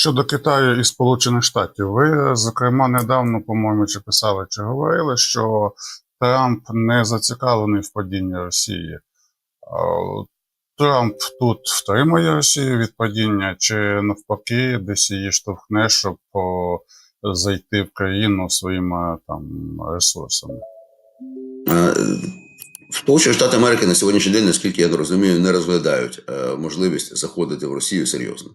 щодо Китаю і Сполучених Штатів, ви, зокрема, недавно, по-моєму, чи писали, чи говорили, що Трамп не зацікавлений в падінні Росії. Трамп тут втримує Росію від падіння, чи навпаки, десь її штовхне, щоб зайти в країну своїми там ресурсами. Е, Сполучені Штати Америки на сьогоднішній день, наскільки я розумію, не розглядають е, можливість заходити в Росію серйозно.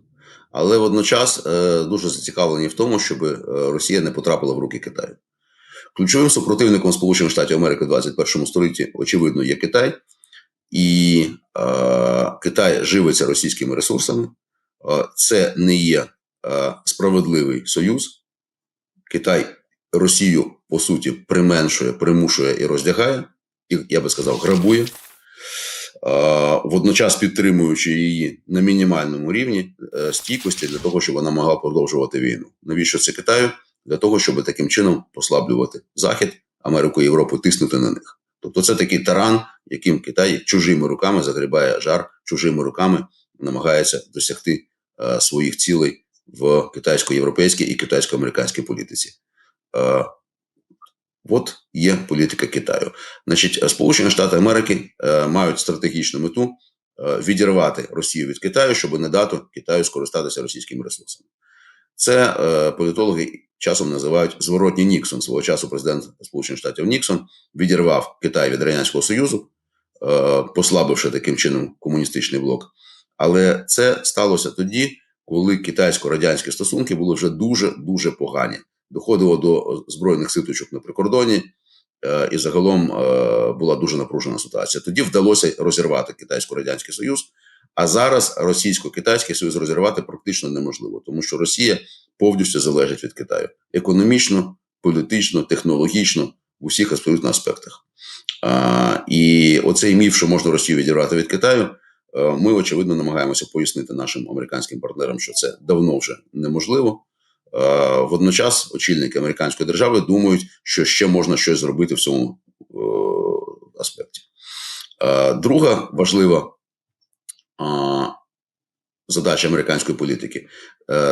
Але водночас е, дуже зацікавлені в тому, щоб е, Росія не потрапила в руки Китаю. Ключовим супротивником Сполучених Штатів Америки в 21 столітті, очевидно, є Китай, і е, Китай живиться російськими ресурсами. Е, це не є справедливий союз. Китай Росію, по суті, применшує, примушує і роздягає, і, я би сказав, грабує, водночас підтримуючи її на мінімальному рівні е, стійкості для того, щоб вона могла продовжувати війну. Навіщо це Китаю? Для того, щоб таким чином послаблювати Захід, Америку Європу, тиснути на них. Тобто це такий таран, яким Китай чужими руками загрібає жар, чужими руками намагається досягти е, своїх цілей в китайсько-європейській і китайсько-американській політиці. Е, От є політика Китаю. Значить, Сполучені Штати Америки е, мають стратегічну мету е, відірвати Росію від Китаю, щоб не дати Китаю скористатися російськими ресурсами. Це е, політологи часом називають зворотній Ніксон. Свого часу президент Сполучених Штатів Ніксон відірвав Китай від Радянського Союзу, е, послабивши таким чином комуністичний блок. Але це сталося тоді, коли китайсько-радянські стосунки були вже дуже дуже погані. Доходило до збройних ситочок на прикордоні, е, і загалом е, була дуже напружена ситуація. Тоді вдалося розірвати китайсько-радянський союз. А зараз російсько-китайський союз розірвати практично неможливо, тому що Росія повністю залежить від Китаю економічно, політично, технологічно в усіх абсолютно аспектах. А, і оцей міф, що можна Росію відірвати від Китаю, е, ми очевидно намагаємося пояснити нашим американським партнерам, що це давно вже неможливо. Е, Водночас очільники американської держави думають, що ще можна щось зробити в цьому е, аспекті. Е, Друга важлива задача американської політики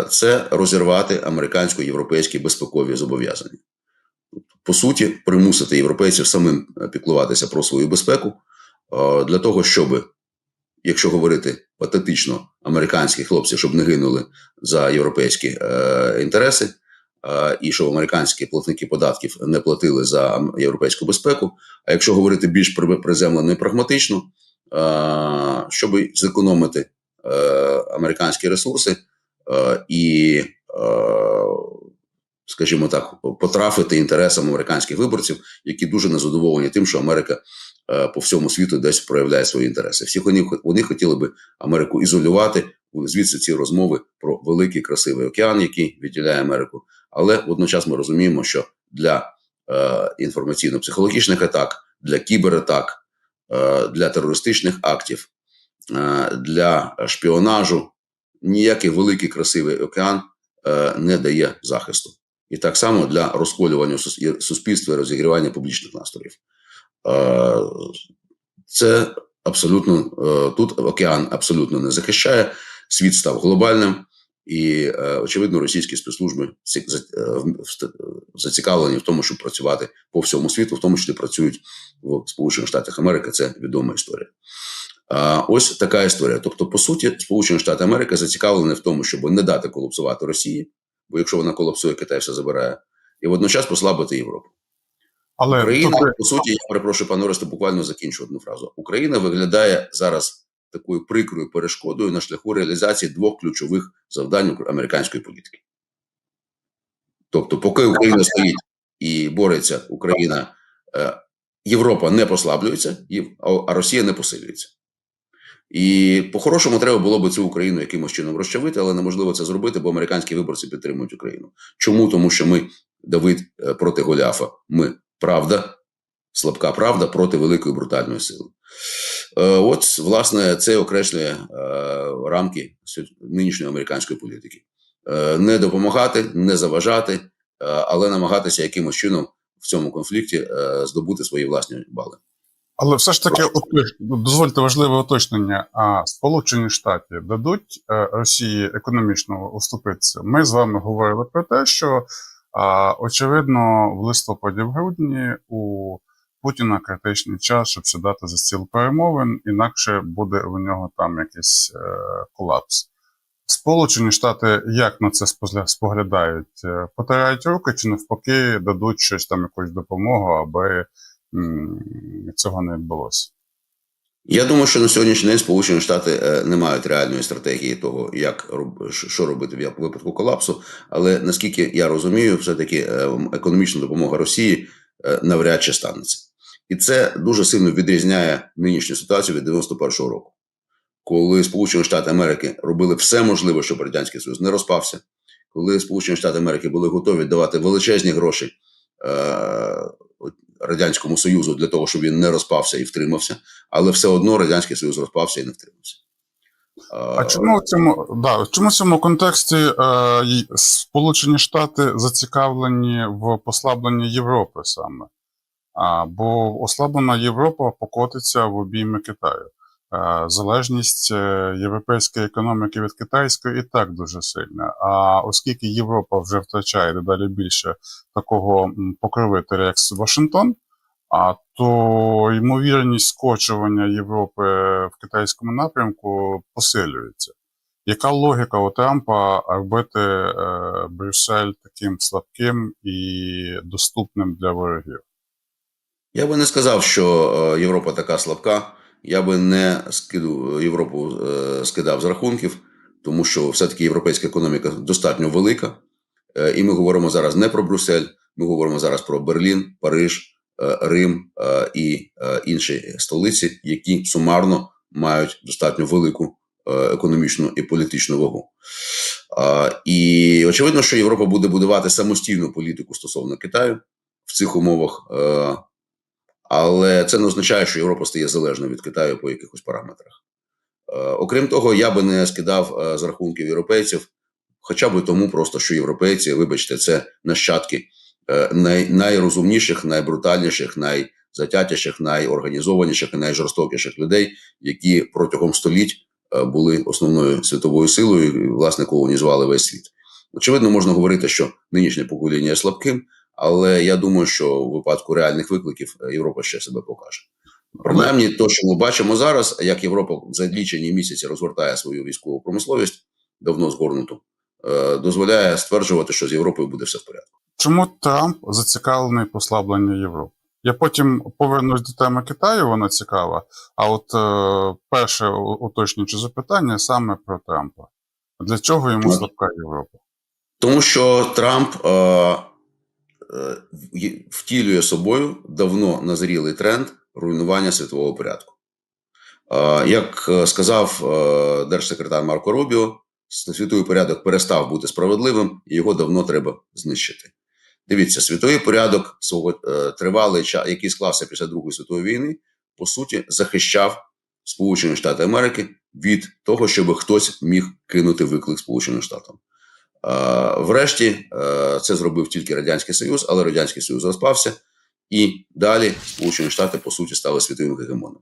це розірвати американсько-європейські безпекові зобов'язання. По суті, примусити європейців самим піклуватися про свою безпеку для того, щоб, якщо говорити патетично, американські хлопці, щоб не гинули за європейські е, інтереси, е, і щоб американські платники податків не платили за європейську безпеку. А якщо говорити більш при- приземлено і прагматично, е, щоб зекономити е, американські ресурси е, і, е, скажімо так, потрафити інтересам американських виборців, які дуже незадоволені тим, що Америка по всьому світу десь проявляє свої інтереси. Всі вони, вони хотіли би Америку ізолювати. Звідси ці розмови про великий красивий океан, який відділяє Америку. Але водночас ми розуміємо, що для е, інформаційно-психологічних атак, для кібератак, е, для терористичних актів, е, для шпіонажу ніякий великий красивий океан е, не дає захисту. І так само для розколювання сус- суспільства і розігрівання публічних настроїв. Це абсолютно е, тут океан абсолютно не захищає. Світ став глобальним, і е, очевидно, російські спецслужби е, зацікавлені в тому, щоб працювати по всьому світу, в тому числі працюють в Сполучених Штатах Америки. Це відома історія. Ось така історія. Тобто, по суті, Сполучені Штати Америки зацікавлені в тому, щоб не дати колапсувати Росії, бо якщо вона колапсує, Китай все забирає, і водночас послабити Європу. Але Україна, тут, по суті, я перепрошую, пане Оресте, буквально закінчу одну фразу. Україна виглядає зараз такою прикрою перешкодою на шляху реалізації двох ключових завдань американської політики. Тобто, поки Україна стоїть і бореться, Україна, е, Європа не послаблюється, а- а Росія не посилюється. І по-хорошому треба було би цю Україну якимось чином розчавити, але неможливо це зробити, бо американські виборці підтримують Україну. Чому? Тому що ми Давид е, проти Голіафа. Ми правда, слабка правда проти великої брутальної сили. Е, От, власне, це окреслює е, рамки нинішньої американської політики. Е, Не допомагати, не заважати, але намагатися якимось чином в цьому конфлікті здобути свої власні бали. Але все ж таки, дозвольте важливе уточнення. А Сполучені Штати дадуть Росії економічно уступитися. Ми з вами говорили про те, що очевидно в листопаді в грудні у Путіна критичний час, щоб сідати за стіл перемовин, інакше буде у нього там якийсь е, колапс. Сполучені Штати як на це споглядають? Е, Потирають руки чи навпаки дадуть щось там, якусь допомогу, аби цього не відбулося? Я думаю, що на сьогоднішній день Сполучені Штати е, не мають реальної стратегії того, як що- робити в випадку колапсу. Але наскільки я розумію, все-таки е, економічна допомога Росії е, навряд чи станеться. І це дуже сильно відрізняє нинішню ситуацію від 91-го року, коли Сполучені Штати Америки робили все можливе, щоб Радянський Союз не розпався, коли Сполучені Штати Америки були готові давати величезні гроші Радянському Союзу для того, щоб він не розпався і втримався, але все одно Радянський Союз розпався і не втримався. А чому в цьому да, чому в цьому контексті е, Сполучені Штати зацікавлені в послабленні Європи саме? А, бо ослаблена Європа покотиться в обійми Китаю. Е, залежність е, європейської економіки від китайської і так дуже сильна. А оскільки Європа вже втрачає дедалі більше такого покровителя, як Вашингтон, а то ймовірність скочування Європи в китайському напрямку посилюється. Яка логіка у Трампа робити е, Брюссель таким слабким і доступним для ворогів? Я би не сказав, що Європа така слабка. Я би не скиду Європу е, скидав з рахунків, тому що все-таки європейська економіка достатньо велика. Е, І ми говоримо зараз не про Брюссель, ми говоримо зараз про Берлін, Париж, е, Рим і інші столиці, які сумарно мають достатньо велику економічну і політичну вагу. І очевидно, що Європа буде будувати самостійну політику стосовно Китаю в цих умовах. Але це не означає, що Європа стає залежною від Китаю по якихось параметрах. Е, Окрім того, я би не скидав е, з рахунків європейців, хоча б тому, просто що європейці, вибачте, це нащадки е, най, найрозумніших, найбрутальніших, найзатятіших, найорганізованіших і найжорстокіших людей, які протягом століть були основною світовою силою власне, колонізували весь світ. Очевидно, можна говорити, що нинішнє покоління є слабким, але я думаю, що у випадку реальних викликів е, Європа ще себе покаже. Принаймні, то, що ми бачимо зараз, як Європа за лічені місяці розгортає свою військову промисловість, давно згорнуту, е, дозволяє стверджувати, що з Європою буде все в порядку. Чому Трамп зацікавлений в послабленні Європи? Я потім повернусь до теми Китаю, вона цікава. А от е, перше уточнююче запитання саме про Трампа. Для чого йому слабка Європа? Тому що Трамп е, втілює собою давно назрілий тренд руйнування світового порядку. Е, як е, сказав е, держсекретар Марко Рубіо, світовий порядок перестав бути справедливим, і його давно треба знищити. Дивіться, світовий порядок свого е, тривалий час, який склався після Другої світової війни, по суті, захищав Сполучені Штати Америки від того, щоб хтось міг кинути виклик Сполученим Штатам. Е, Врешті е, це зробив тільки Радянський Союз, але Радянський Союз розпався, і далі Сполучені Штати по суті стали світовим гегемоном.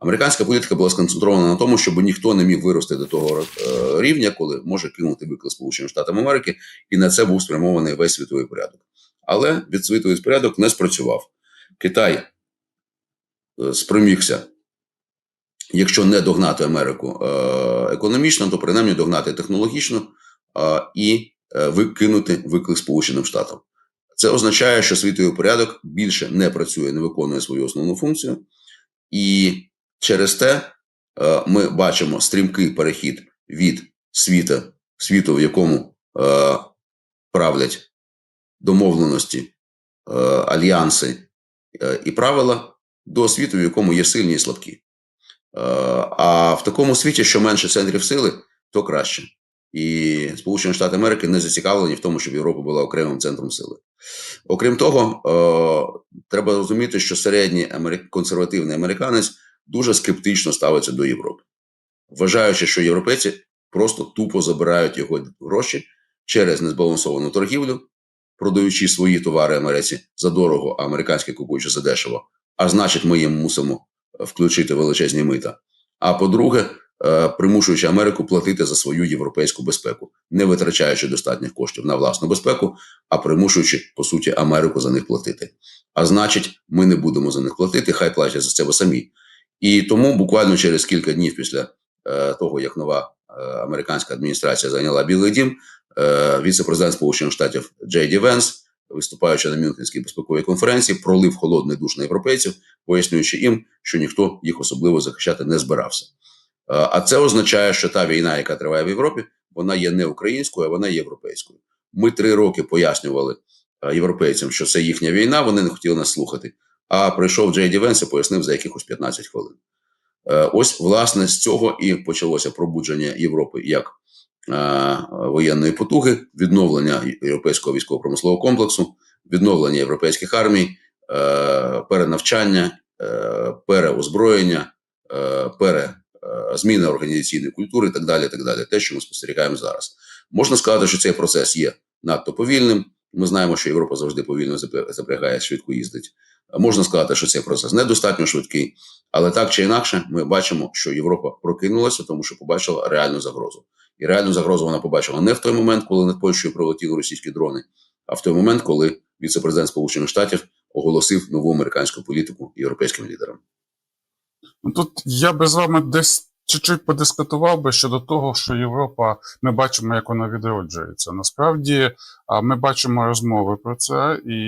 Американська політика була сконцентрована на тому, щоб ніхто не міг вирости до того е, рівня, коли може кинути виклик Сполученим Штатам Америки, і на це був спрямований весь світовий порядок. Але від світовий порядок не спрацював. Китай спромігся, якщо не догнати Америку економічно, то принаймні догнати технологічно і викинути виклик Сполученим Штатам. Це означає, що світовий порядок більше не працює, не виконує свою основну функцію, і через те е, ми бачимо стрімкий перехід від світа, світу, в якому е, правлять домовленості, е, альянси е, і правила, до світу, в якому є сильні і слабкі. Е, а в такому світі, що менше центрів сили, то краще. І Сполучені Штати Америки не зацікавлені в тому, щоб Європа була окремим центром сили. Окрім того, е, треба розуміти, що середній америк... консервативний американець дуже скептично ставиться до Європи, вважаючи, що європейці просто тупо забирають його гроші через незбалансовану торгівлю, продаючи свої товари Америці за дорого, а американські купуючи за дешево. А значить, ми їм мусимо е, включити величезні мита. А по-друге, примушуючи Америку платити за свою європейську безпеку, не витрачаючи достатніх коштів на власну безпеку, а примушуючи по суті Америку за них платити. А значить, ми не будемо за них платити, хай платять за себе самі. І тому буквально через кілька днів після е, того, як нова е, американська адміністрація зайняла Білий Дім, е, віце-президент Сполучених Штатів Джей Ді Венс, виступаючи на Мюнхенській безпековій конференції, пролив холодний душ на європейців, пояснюючи їм, що ніхто їх особливо захищати не збирався. Е, А це означає, що та війна, яка триває в Європі, вона є не українською, а вона є європейською. Ми три роки пояснювали е, європейцям, що це їхня війна, вони не хотіли нас слухати. А прийшов Джей Ді Венс і пояснив за якихось 15 хвилин. Е, Ось, власне, з цього і почалося пробудження Європи як воєнної потуги, відновлення європейського військово-промислового комплексу, відновлення європейських армій, перенавчання, переозброєння, пере, е, зміна організаційної культури і так далі. так далі. Те, що ми спостерігаємо зараз. Можна сказати, що цей процес є надто повільним. Ми знаємо, що Європа завжди повільно запрягає, швидко їздить. Можна сказати, що цей процес недостатньо швидкий, але так чи інакше, ми бачимо, що Європа прокинулася, тому що побачила реальну загрозу. І реальну загрозу вона побачила не в той момент, коли над Польщею прилетіли російські дрони, а в той момент, коли віце-президент Сполучених Штатів оголосив нову американську політику європейським лідерам. Ну, Тут я би з вами десь чуть-чуть подискутував би щодо того, що Європа, ми бачимо, як вона відроджується. Насправді, а, ми бачимо розмови про це, і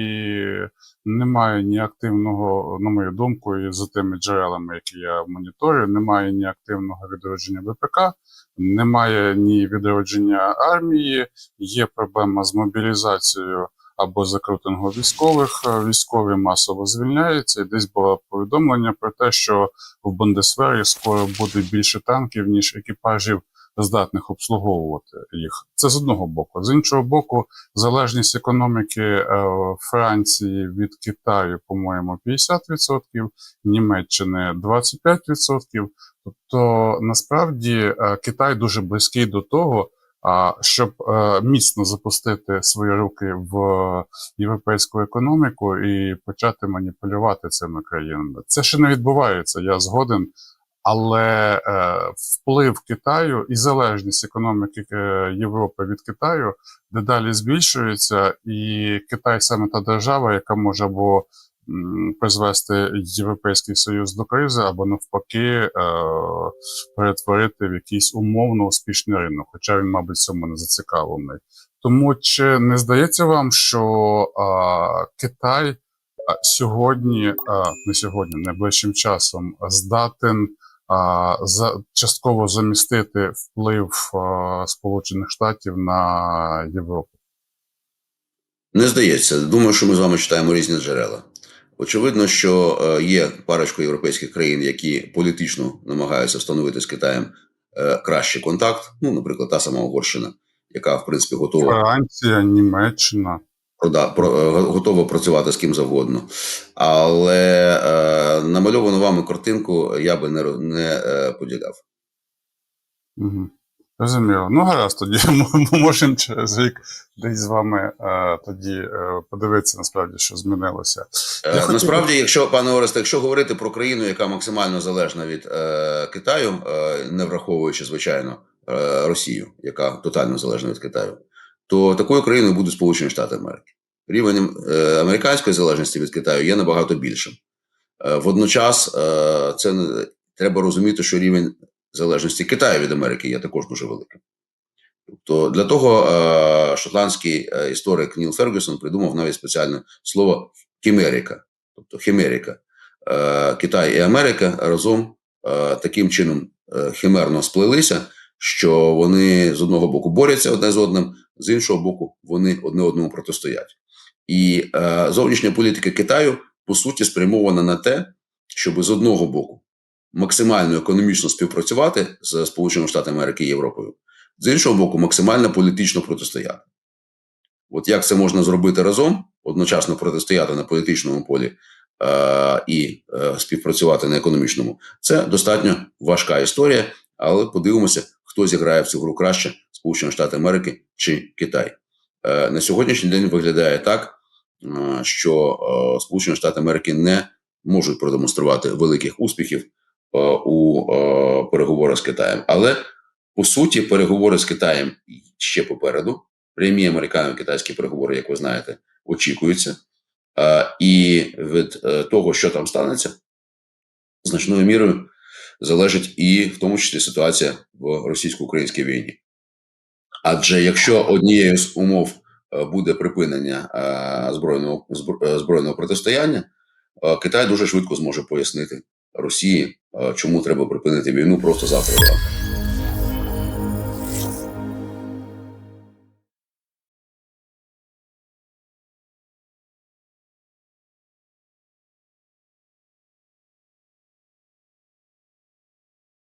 немає ні активного, на мою думку, і за тими джерелами, які я моніторю, немає ні активного відродження ВПК, немає ні відродження армії, є проблема з мобілізацією або закрутингом військових. Е, Військові масово звільняються, і десь було повідомлення про те, що в Бундесвері скоро буде більше танків, ніж екіпажів, здатних обслуговувати їх. Це з одного боку. З іншого боку, залежність економіки е, Франції від Китаю, по-моєму, 50%, Німеччини 25%. Тобто, насправді, е, Китай дуже близький до того, щоб е, міцно запустити свої руки в європейську економіку і почати маніпулювати цими країнами. Це ще не відбувається, я згоден. Але е, вплив Китаю і залежність економіки е, Європи від Китаю дедалі збільшується, і Китай саме та держава, яка може або призвести Європейський Союз до кризи, або навпаки е, перетворити в якийсь умовно успішний ринок, хоча він, мабуть, цьому не зацікавлений. Тому чи не здається вам, що Китай сьогодні, не сьогодні, найближчим часом здатен за, частково замістити вплив Сполучених Штатів на Європу? Не здається. Думаю, що ми з вами читаємо різні джерела. Очевидно, що е, є парочку європейських країн, які політично намагаються встановити з Китаєм е, кращий контакт. Ну, наприклад, та сама Угорщина, яка в принципі готова Франція, Німеччина. прода- про, е, готова працювати з ким завгодно. Але е, намальовану вами картинку я би не, не е, поділяв. Угу. Розуміло. Ну, гаразд, тоді ми можемо через рік десь з вами е, тоді е, подивитися насправді, що змінилося. Е, хотів- Насправді, якщо пане Оресте, якщо говорити про країну, яка максимально залежна від е, Китаю, е, не враховуючи звичайно е, Росію, яка тотально залежна від Китаю, то такою країною будуть Сполучені Штати Америки. Рівень е, американської залежності від Китаю є набагато більшим. Е, водночас, е, це не- треба розуміти, що рівень залежності Китаю від Америки є також дуже великим. Тобто для того е, шотландський е, історик Ніл Фергюсон придумав навіть спеціальне слово хімерика, тобто хімерика. Е, Китай і Америка разом таким чином химерно сплелися, що вони з одного боку борються одне з одним, з іншого боку, вони одне одному протистоять. І зовнішня політика Китаю по суті спрямована на те, щоб з одного боку максимально економічно співпрацювати з Сполученими Штатами Америки і Європою, з іншого боку, максимально політично протистояти. От як це можна зробити разом, одночасно протистояти на політичному полі е, і е, співпрацювати на економічному, це достатньо важка історія, але подивимося, хто зіграє в цю гру краще: Сполучені Штати Америки чи Китай. Е, на сьогоднішній день виглядає так, е, що е, Сполучені Штати Америки не можуть продемонструвати великих успіхів у е, переговорах з Китаєм. Але по суті, переговори з Китаєм ще попереду. Прямі американо-китайські переговори, як ви знаєте, очікуються. Е, І від е, того, що там станеться, значною мірою залежить і в тому числі ситуація в російсько-українській війні. Адже якщо однією з умов е, буде припинення е, збройного е, збройного протистояння, е, Китай дуже швидко зможе пояснити Росії, е, чому треба припинити війну просто завтра.